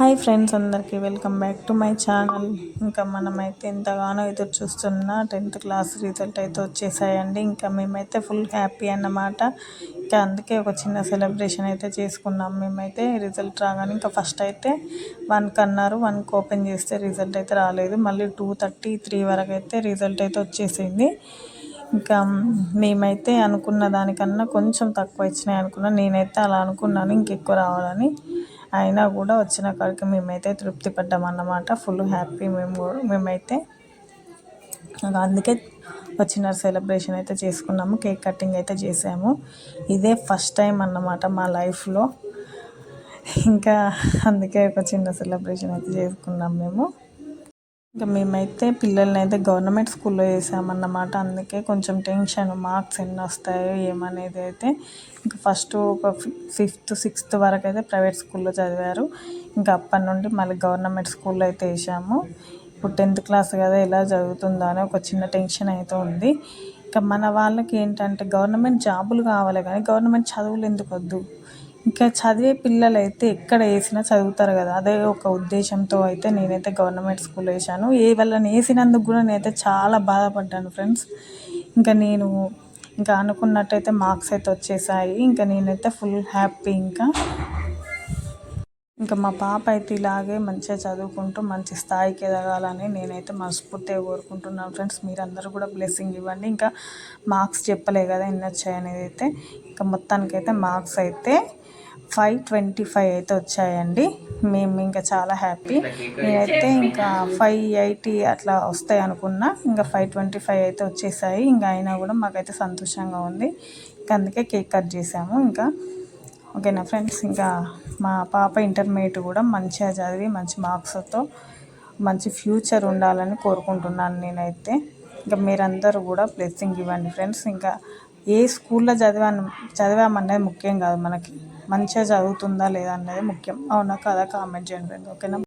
Hi friends అందరికీ welcome back to my channel. ఇంకా మనమైతే ఎంతగానో ఎదురు చూస్తున్న టెన్త్ క్లాస్ రిజల్ట్ అయితే వచ్చేసాయండి. ఇంకా మేమైతే ఫుల్ హ్యాపీ అన్నమాట. ఇంకా అందుకే ఒక చిన్న సెలబ్రేషన్ అయితే చేసుకున్నాం. మేమైతే రిజల్ట్ రాగానే ఇంకా ఫస్ట్ అయితే వన్కి అన్నారు వన్కి ఓపెన్ చేస్తే రిజల్ట్ అయితే రాలేదు. మళ్ళీ టూ థర్టీ త్రీ వరకు అయితే రిజల్ట్ అయితే వచ్చేసింది. ఇంకా మేమైతే అనుకున్న దానికన్నా కొంచెం తక్కువ ఇచ్చినాయి అనుకున్నాను నేనైతే అలా అనుకున్నాను ఇంకెక్కువ రావాలని. అయినా కూడా వచ్చిన కాడికి మేమైతే తృప్తి పడ్డామన్నమాట ఫుల్ హ్యాపీ మేము మేమైతే. అందుకే వచ్చిన సెలబ్రేషన్ అయితే చేసుకున్నాము కేక్ కటింగ్ అయితే చేసాము. ఇదే ఫస్ట్ టైం అన్నమాట మా లైఫ్లో ఇంకా అందుకే ఒక చిన్న సెలబ్రేషన్ అయితే చేసుకున్నాం మేము. ఇంకా మేమైతే పిల్లల్ని అయితే గవర్నమెంట్ స్కూల్లో వేసామన్నమాట. అందుకే కొంచెం టెన్షన్ మార్క్స్ ఎన్ని వస్తాయో ఏమనేది అయితే ఇంకా ఫస్ట్ ఒక ఫిఫ్త్ సిక్స్త్ వరకు అయితే ప్రైవేట్ స్కూల్లో చదివారు. ఇంకా అప్పటి నుండి మళ్ళీ గవర్నమెంట్ స్కూల్లో అయితే వేసాము. ఇప్పుడు టెన్త్ క్లాస్ కదా ఎలా చదువుతుందో అని ఒక చిన్న టెన్షన్ అయితే ఉంది. ఇంకా మన వాళ్ళకి ఏంటంటే గవర్నమెంట్ జాబులు కావాలి కానీ గవర్నమెంట్ చదువులు ఎందుకు వద్దు ఇంకా చదివే పిల్లలు అయితే ఎక్కడ వేసినా చదువుతారు కదా. అదే ఒక ఉద్దేశంతో అయితే నేనైతే గవర్నమెంట్ స్కూల్ వేసాను ఏ వాళ్ళని వేసినందుకు కూడా నేనైతే చాలా బాధపడ్డాను ఫ్రెండ్స్. ఇంకా నేను ఇంకా అనుకున్నట్టయితే మార్క్స్ అయితే వచ్చేసాయి. ఇంకా నేనైతే ఫుల్ హ్యాపీ ఇంకా. ఇంకా మా పాప అయితే ఇలాగే మంచిగా చదువుకుంటూ మంచి స్థాయికి ఎదగాలని నేనైతే మనస్ఫూర్తిగా కోరుకుంటున్నాను ఫ్రెండ్స్. మీరందరూ కూడా బ్లెస్సింగ్ ఇవ్వండి. ఇంకా మార్క్స్ చెప్పలే కదా ఎన్ని వచ్చాయనేది అయితే. ఇంకా మొత్తానికైతే మార్క్స్ అయితే ఫైవ్ ట్వంటీ ఫైవ్ అయితే వచ్చాయండి. మేము ఇంకా చాలా హ్యాపీ. నేనైతే ఇంకా ఫైవ్ ఎయిటీ అట్లా వస్తాయి అనుకున్నా. ఇంకా ఫైవ్ ట్వంటీ ఫైవ్ అయితే వచ్చేసాయి. ఇంకా అయినా కూడా మాకైతే సంతోషంగా ఉంది. ఇంకా అందుకే కేక్ కట్ చేసాము. ఇంకా ఓకేనా ఫ్రెండ్స్? ఇంకా మా పాప ఇంటర్మీడియట్ కూడా మంచిగా చదివి మంచి మార్క్స్తో మంచి ఫ్యూచర్ ఉండాలని కోరుకుంటున్నాను నేనైతే. ఇంకా మీరందరూ కూడా బ్లెస్సింగ్ ఇవ్వండి ఫ్రెండ్స్. ఇంకా ఏ స్కూల్లో చదివాను చదివామనేది ముఖ్యం కాదు మనకి. మంచిగా చదువుతుందా లేదా అనేది ముఖ్యం. అవునా కాదా? కామెంట్ చేయండి ఫ్రెండ్స్. ఓకేనా?